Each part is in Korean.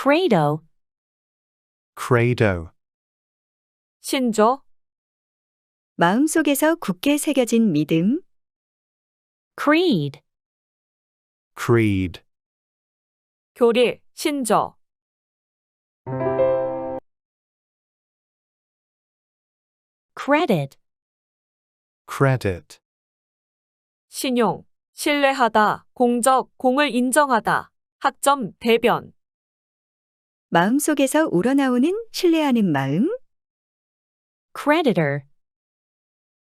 credo, credo, 신조, 마음속에서 굳게 새겨진 믿음, creed, creed, 교리, 신조, credit, credit, 신용, 신뢰하다, 공적, 공을 인정하다, 학점, 대변, 마음속에서 우러나오는 신뢰하는 마음, creditor,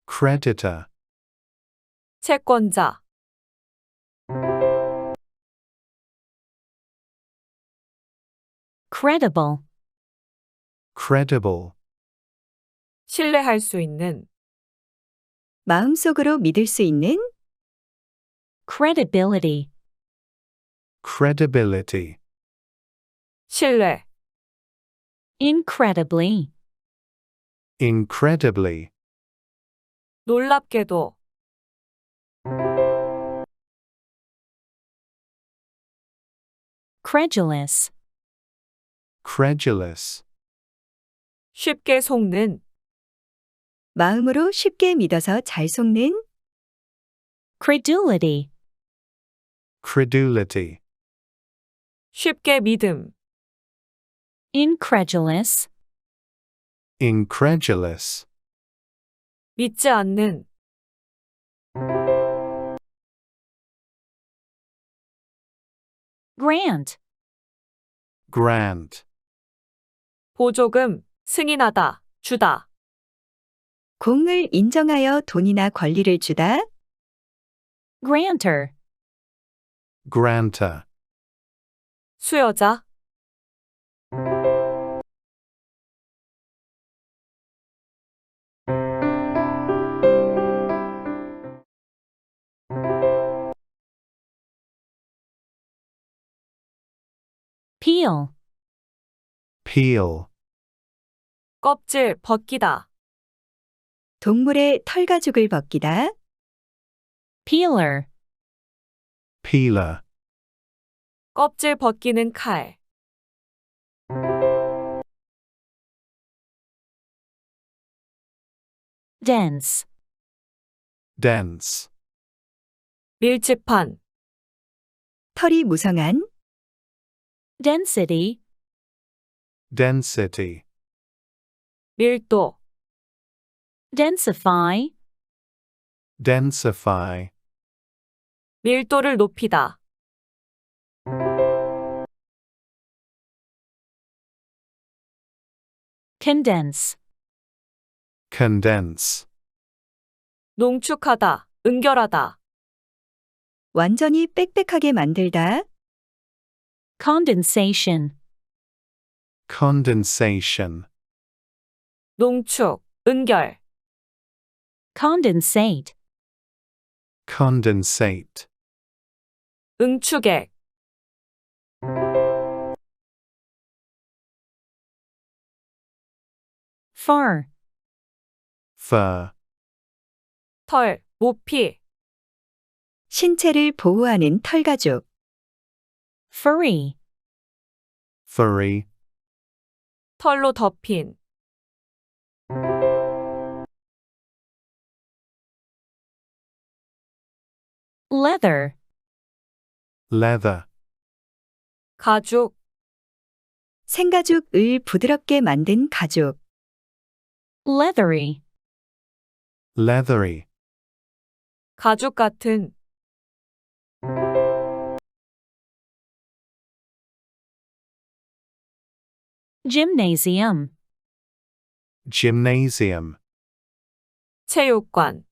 creditor, 채권자, credible, credible, 신뢰할 수 있는, 마음속으로 믿을 수 있는, credibility, credibility, 신뢰, incredibly, incredibly, 놀랍게도, credulous, credulous, 쉽게 속는, 마음으로 쉽게 믿어서 잘 속는, credulity, credulity, 쉽게 믿음, incredulous, incredulous, 믿지 않는, grant, grant, 보조금, 승인하다, 주다, 공을 인정하여 돈이나 권리를 주다, grantor, grantor, 수여자, peel, peel, 껍질, 벗기다, 동물의 털가죽을 벗기다, peeler, peeler, 껍질 벗기는 칼, dense, dense, 밀집한, 털이 무성한, density, density, 밀도, densify, densify, 밀도를 높이다, condense, condense, 농축하다, 은결하다, 완전히 빽빽하게 만들다, condensation, condensation, 농축, 은결, condensate, condensate, 응축액, fur, fur, 털, 모피, 신체를 보호하는 털가죽, furry, furry, 털로 덮인, leather, leather, 가죽, 생가죽을 부드럽게 만든 가죽, leathery, leathery, 가죽 같은, gymnasium, gymnasium, 체육관,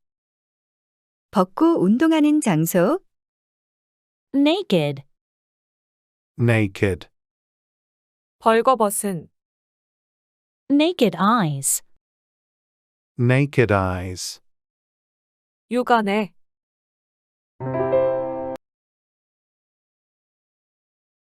벗고 운동하는 장소, naked, naked, 벌거벗은, naked eyes, naked eyes, 육안에,